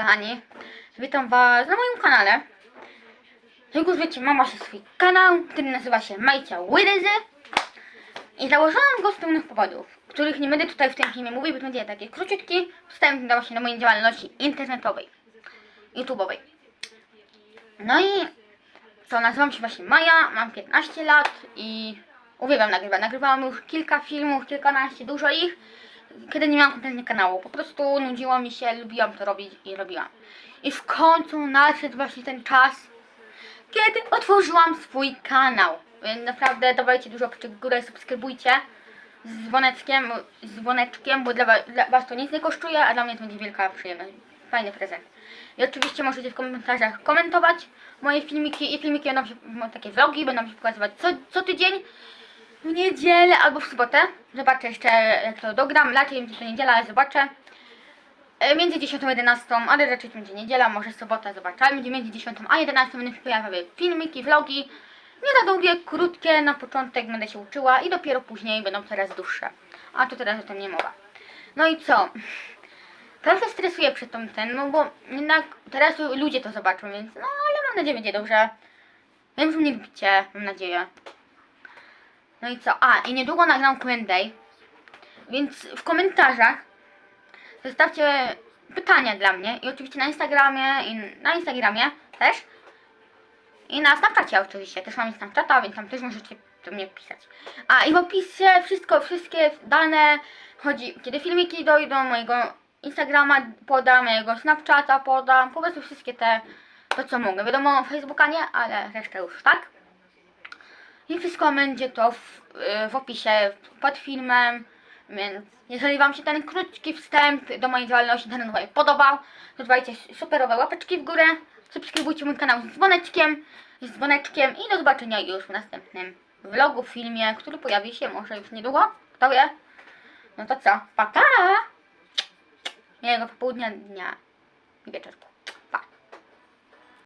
kochani. Witam Was na moim kanale. Jak już wiecie, mam właśnie swój kanał, który nazywa się Majcia Łyryzy. I założyłam go z pewnych powodów, których nie będę tutaj w tym filmie mówić, bo to będzie taki króciutki wstęp do właśnie do mojej działalności internetowej, YouTube'owej. No i co, nazywam się właśnie Maja, mam 15 lat i uwielbiam nagrywać. Nagrywałam już kilka filmów, kilkanaście, dużo ich, kiedy nie miałam kompletnie kanału. Po prostu nudziło mi się, lubiłam to robić i robiłam. I w końcu nadszedł właśnie ten czas, kiedy otworzyłam swój kanał. Więc naprawdę dawajcie dużo łapeczek w górę, subskrybujcie z dzwoneczkiem, z dzwoneczkiem, bo dla, wa- dla Was to nic nie kosztuje, a dla mnie to będzie wielka przyjemność. Fajny prezent. I oczywiście możecie w komentarzach komentować moje filmiki i filmiki będą się, takie vlogi, będą się pokazywać co, co tydzień w niedzielę albo w sobotę. Zobaczę jeszcze jak to dogram, raczej będzie to niedziela, ale zobaczę. E, Między 10 a 11, ale raczej będzie niedziela, może sobota, zobaczę. Będzie między 10 a 11 będą się pojawiały filmiki, vlogi. Nie za długie, krótkie, na początek będę się uczyła i dopiero później będą coraz dłuższe. A tu teraz o tym nie mowa. No i co? Trochę stresuję przed tą ten, no bo jednak teraz ludzie to zobaczą, więc no ale mam nadzieję będzie dobrze. Wiem, że mnie lubicie, mam nadzieję. No i co? A, i niedługo nagram Q&A, więc w komentarzach zostawcie pytania dla mnie i oczywiście na Instagramie i na Instagramie też i na Snapchacie oczywiście, też mam Snapchata, więc tam też możecie do mnie pisać. A i w opisie wszystko, wszystkie dane, chodzi, kiedy filmiki dojdą, mojego Instagrama podam, mojego Snapchata podam, po prostu wszystkie te, to co mogę. Wiadomo, Facebooka nie, ale resztę już, tak? I wszystko będzie to w, w opisie pod filmem, więc jeżeli Wam się ten krótki wstęp do mojej działalności internetowej podobał, to dawajcie superowe łapeczki w górę, subskrybujcie mój kanał z dzwoneczkiem, z dzwoneczkiem i do zobaczenia już w następnym vlogu, filmie, który pojawi się może już niedługo, kto wie. No to co, pa pa! Miłego popołudnia, dnia i wieczorku.